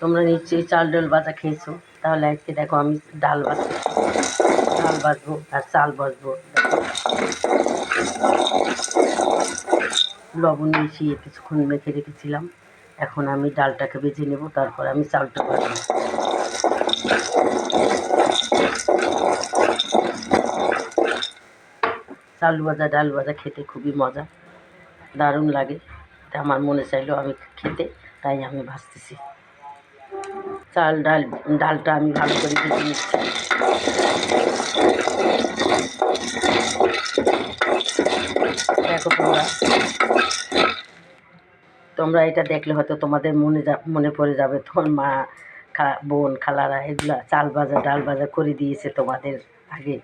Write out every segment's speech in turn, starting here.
তোমরা নিশ্চয়ই চাল ডাল ভাজা খেয়েছো। তাহলে আজকে দেখো আমি ডাল ভাজছি ডাল ভাজবো আর চাল দেখো। লবণ মিশিয়ে কিছুক্ষণ মেখে রেখেছিলাম। এখন আমি ডালটাকে বেজে নেব, তারপর আমি চালটা ভাজবো। চাল ভাজা, ডাল ভাজা খেতে খুবই মজা। দারুণ লাগে। তা আমার মনে চাইলো আমি খেতে, তাই আমি ভাজতেছি। চাল, ডাল, ডালটা আমি ভালো করে ভেজে নিচ্ছি। দেখো তোমরা। তোমরা এটা দেখলে হয়তো তোমাদের মনে যা, মনে পড়ে যাবে, তোমার মা, খা, বোন, খালারা এগুলা চাল ভাজা, ডাল ভাজা করে দিয়েছে তোমাদের আগে।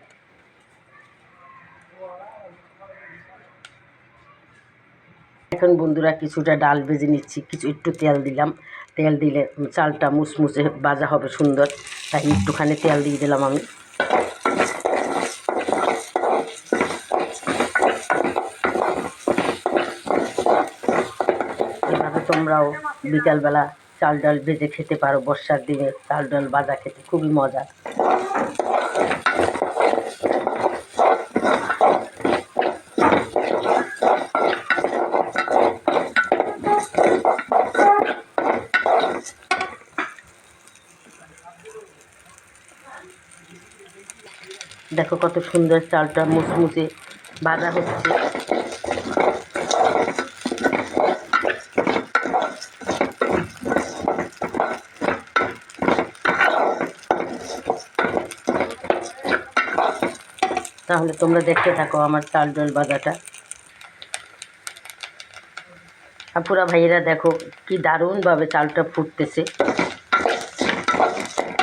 এখন বন্ধুরা কিছুটা ডাল ভেজে নিচ্ছি, কিছু একটু তেল দিলাম। তেল দিলে চালটা মুসমুসে ভাজা হবে সুন্দর। তাই একটুখানি তেল দিয়ে দিলাম আমি। এভাবে তোমরাও বিকালবেলা চাল ডাল ভেজে খেতে পারো, বর্ষার দিনে চাল ডাল ভাজা খেতে, খুবই মজা। দেখো কত সুন্দর চালটা মুচমুচে ভাজা হচ্ছে। তাহলে তোমরা দেখতে থাকো আমার চাল ডাল ভাজাটা আপুরা ভাইয়েরা দেখো কি দারুণভাবে চালটা ফুটতেছে।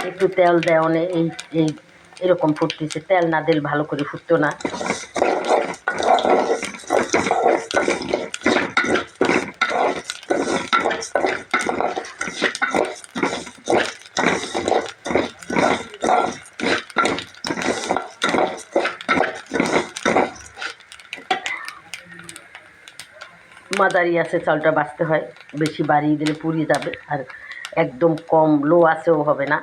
একটু তেল অনেক এই এই এরকম ফুটতেছে, তেল না দিলে ভালো করে ফুটতো না। মাদারি আছে, চালটা বাঁচতে হয়। বেশি বাড়িয়ে দিলে পুড়িয়ে যাবে। আর একদম কম লো আছেও হবে না।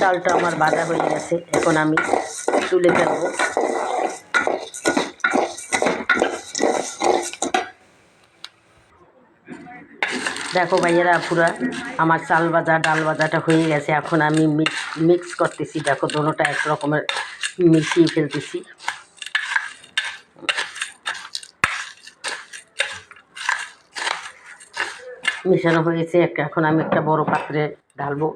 চালটা আমার বাঁধা হয়ে গেছে। এখন আমি তুলে ফেলব। দেখো ভাইয়েরা, পুরা আমার চাল ভাজা, ডাল ভাজাটা হয়ে গেছে। এখন আমি মিক্স করতেছি। দেখো দোনোটা এক রকমের মিশিয়ে ফেলতেছি। মেশানো হয়েছে এখন আমি একটা বড় পাত্রে ঢালবো।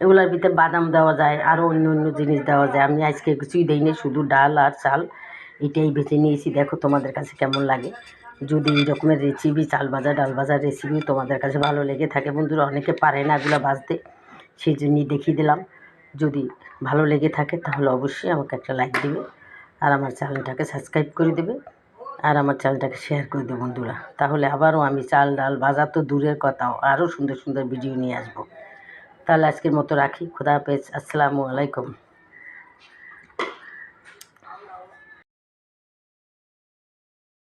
এগুলোর ভিতরে বাদাম দেওয়া যায় আরও অন্য অন্য জিনিস দেওয়া যায়। আমি আজকে কিছুই দিইনি শুধু ডাল আর চাল। এটাই বেছে নিয়েছি। দেখো তোমাদের কাছে কেমন লাগে। যদি এই রকমের রেসিপি চাল ভাজা, ডাল ভাজার রেসিপি তোমাদের কাছে ভালো লেগে থাকে, বন্ধুরা অনেকে পারে না এগুলো বাজতে সেই জন্যই দেখিয়ে দিলাম। যদি ভালো লেগে থাকে, তাহলে অবশ্যই আমাকে একটা লাইক দেবে। আর আমার চ্যানেলটাকে সাবস্ক্রাইব করে দেবে। আর আমার চালটাকে শেয়ার করে দেবো বন্ধুরা। তাহলে আবারও আমি চাল, ডাল বাজার তো দূরের কথাও, আরও সুন্দর সুন্দর ভিডিও নিয়ে আসব। তাহলে আজকের মতো রাখি, খুদা হাফেজ, আসসালামু আলাইকুম।